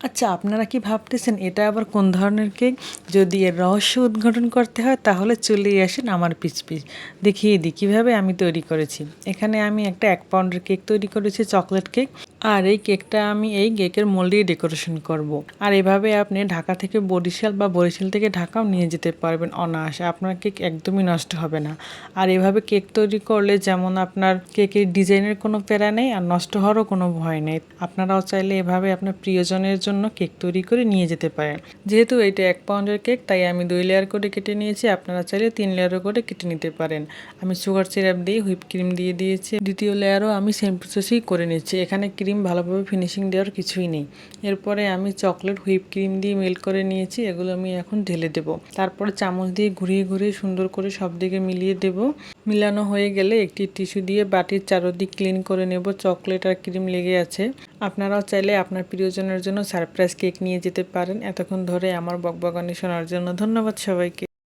আচ্ছা আপনারা কি ভাবতেছেন এটা আবার কোন ধরনের কেক? যদি এর রহস্য উদ্ঘাটন করতে হয়, তাহলে চলেই আসেন আমার পিচ পিচ। দেখিয়ে দিই, কীভাবে আমি তৈরি করেছি। এখানে আমি একটা এক পাউন্ডের কেক তৈরি করেছি, চকলেট কেক। আর এই কেকটা আমি এই কেকের মোল্ড দিয়ে ডেকোরেশন করব। আর এভাবে আপনি ঢাকা থেকে বরিশাল বা বরিশাল থেকে ঢাকাও নিয়ে যেতে পারবেন অনায়াসে। আপনার কেক একদমই নষ্ট হবে না। আর এভাবে কেক তৈরি করলে যেমন আপনার কেকের ডিজাইনের কোনো প্যারা নেই আর নষ্ট হওয়ারও কোনো ভয় নেই। আপনারাও চাইলে এভাবে আপনার প্রিয়জনের জন্য কেক তৈরি করে নিয়ে যেতে পারেন। যেহেতু এটা এক পাউন্ডের কেক, তাই আমি দুই লেয়ার করে কেটে নিয়েছি। আপনারা চাইলে তিন লেয়ারও করে কেটে নিতে পারেন। আমি সুগার সিরাপ দিয়ে হুইপ ক্রিম দিয়ে দিয়েছি। দ্বিতীয় লেয়ারও আমি সেম প্রসেসই করে নিচ্ছি। এখানে ক্রিম ভালোভাবে ফিনিশিং দেওয়ার কিছুই নেই। এরপরে আমি চকলেট হুইপ ক্রিম দিয়ে মেল্ট করে নিয়েছি, এগুলো আমি এখন ঢেলে দেব। তারপরে চামচ দিয়ে ঘুরিয়ে ঘুরিয়ে সুন্দর করে সব দিকে মিলিয়ে দেব। মিলানো হয়ে গেলে একটি টিস্যু দিয়ে বাটির চারদিক ক্লিন করে নেব চকলেট আর ক্রিম লেগে আছে। আপনারাও চাইলে আপনার প্রিয়জনের জন্য সারপ্রাইজ কেক নিয়ে যেতে পারেন। এতক্ষণ ধরে আমার বকবগানি শোনার জন্য ধন্যবাদ সবাইকে।